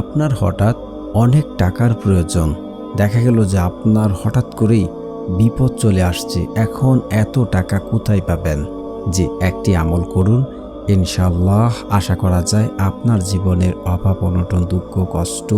আপনার হঠাৎ অনেক টাকার প্রয়োজন। দেখা গেল যে আপনার হঠাৎ করেই বিপদ চলে আসছে। এখন এত টাকা কোথায় পাবেন? যে একটি আমল করুন। ইনশাল্লাহ আশা করা যায় আপনার জীবনের অভাব, অনটন, দুঃখ, কষ্ট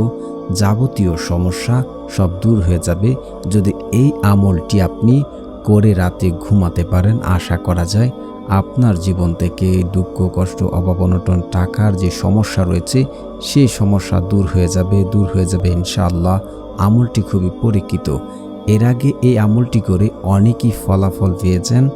যাবতীয় সমস্যা সব দূর হয়ে যাবে। যদি এই আমলটি আপনি করে রাতে ঘুমাতে পারেন, আশা করা যায় আপনার জীবন থেকে দুঃখ, কষ্ট, অভাব, অনটন, টাকার যে সমস্যা রয়েছে, সেই সমস্যা দূর হয়ে যাবে, দূর হয়ে যাবে ইনশাআল্লাহ। আমলটি খুবই পরীক্ষিত। এর আগে এই আমলটি করে অনেকই ফলাফল পেয়েছেন,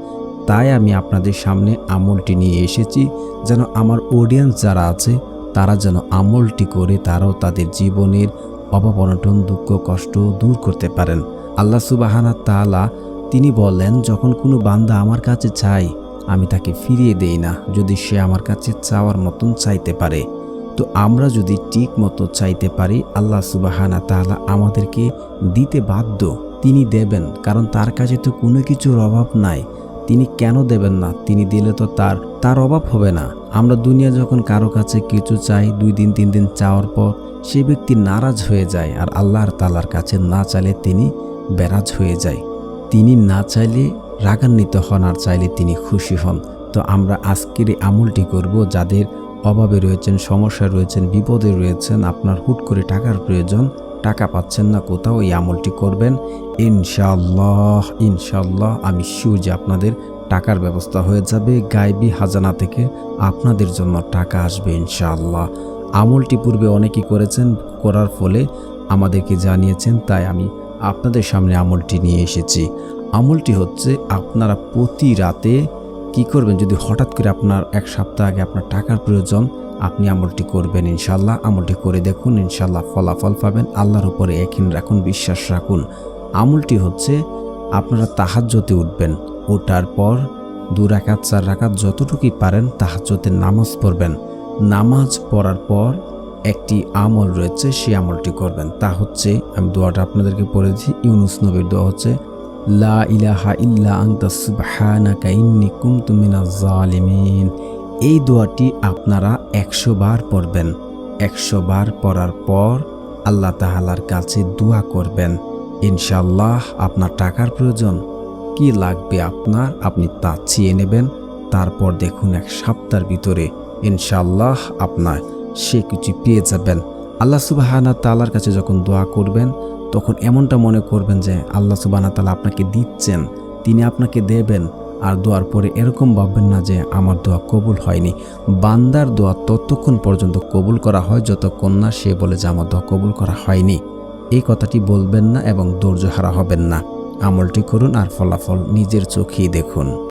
তাই আমি আপনাদের সামনে আমলটি নিয়ে এসেছি, যেন আমার অডিয়েন্স যারা আছে, তারা যেন আমলটি করে তারাও তাদের জীবনের অভাব, অনটন, দুঃখ, কষ্ট দূর করতে পারেন। আল্লাহ সুবাহানা তাআলা তিনি বলেন, যখন কোনো বান্দা আমার কাছে চায় আমি তাকে ফিরিয়ে দেই না, যদি সে আমার কাছে চাওয়ার মতন চাইতে পারে। তো আমরা যদি ঠিক মতো চাইতে পারি, আল্লাহ সুবাহানা তাআলা আমাদেরকে দিতে বাধ্য। তিনি দেবেন, কারণ তার কাছে তো কোনো কিছুর অভাব নাই। তিনি কেন দেবেন না? তিনি দিলে তো তার তার অভাব হবে না। আমরা দুনিয়া যখন কারও কাছে কিছু চাই, দুই দিন, তিন দিন চাওয়ার পর সে ব্যক্তি নারাজ হয়ে যায়, আর আল্লাহর তালার কাছে না চাইলে তিনি বেরাজ হয়ে যায়। তিনি না চাইলে রাগান্বিত হন আর চাইলে তিনি খুশি হন। তো আমরা আজকের এই আমলটি করব যাদের অভাবে রয়েছেন সমস্যা রয়েছেন, বিপদে রয়েছেন, আপনার হুট করে টাকার প্রয়োজন, টাকা পাচ্ছেন না, কোথাও এই আমলটি করবেন? ইনশাল্লাহ ইনশাল্লাহ আমি শিওর যে আপনাদের টাকার ব্যবস্থা হয়ে যাবে। গাইবি হাজানা থেকে আপনাদের জন্য টাকা আসবে ইনশাআল্লাহ। আমলটি পূর্বে অনেকেই করেছেন, করার ফলে আমাদেরকে জানিয়েছেন, তাই আমি আপনাদের সামনে আমলটি নিয়ে এসেছি। আমলটি হচ্ছে আপনারা প্রতি রাতে কি করবেন? যদি হঠাৎ করে আপনার এক সপ্তাহ আগে আপনার টাকার প্রয়োজন, আপনি আমলটি করবেন ইনশাল্লাহ আমলটি করে দেখুন ইনশাল্লাহ ফলাফল পাবেন। আল্লাহর উপরে এখিন রাখুন, বিশ্বাস রাখুন। আমলটি হচ্ছে আপনারা তাহাজ্যতে উঠবেন। ওঠার পর দু রাকাত, চার রাকাত যতটুকুই পারেন তাহাজ্যতে নামাজ পড়বেন। নামাজ পড়ার পর একটি আমল রয়েছে, সেই আমলটি করবেন। তা হচ্ছে, আমি দোয়াটা আপনাদেরকে পড়ে দিই ইউনুস নবীর দোয়া হচ্ছে লা ইলাহা ইল্লা আনতা সুবহানাকা জালিমিন। এই দোয়াটি আপনারা একশো বার পড়বেন। একশো বার পড়ার পর আল্লাহ তাহালার কাছে দোয়া করবেন। ইনশাল্লাহ আপনার টাকার প্রয়োজন। কি লাগবে আপনার আপনি তা চেয়ে নেবেন। তারপর দেখুন এক সপ্তাহের ভিতরে ইনশাল্লাহ আপনার সে কিছু পেয়ে যাবেন। আল্লাহ সুবাহানা তালার কাছে যখন দোয়া করবেন তখন এমনটা মনে করবেন যে আল্লাহ সুবাহানা তালা আপনাকে দিচ্ছেন, তিনি আপনাকে দেবেন, আর দোয়ার পরে এরকম ভাববেন না যে আমার দোয়া কবুল হয়নি। বান্দার দোয়া ততক্ষণ পর্যন্ত কবুল করা হয় যতক্ষণ না সে বলে যে আমার দোয়া কবুল করা হয়নি। এই কথাটি বলবেন না এবং ধৈর্য হারা হবেন না। আমলটি করুন আর ফলাফল নিজের চোখেই দেখুন।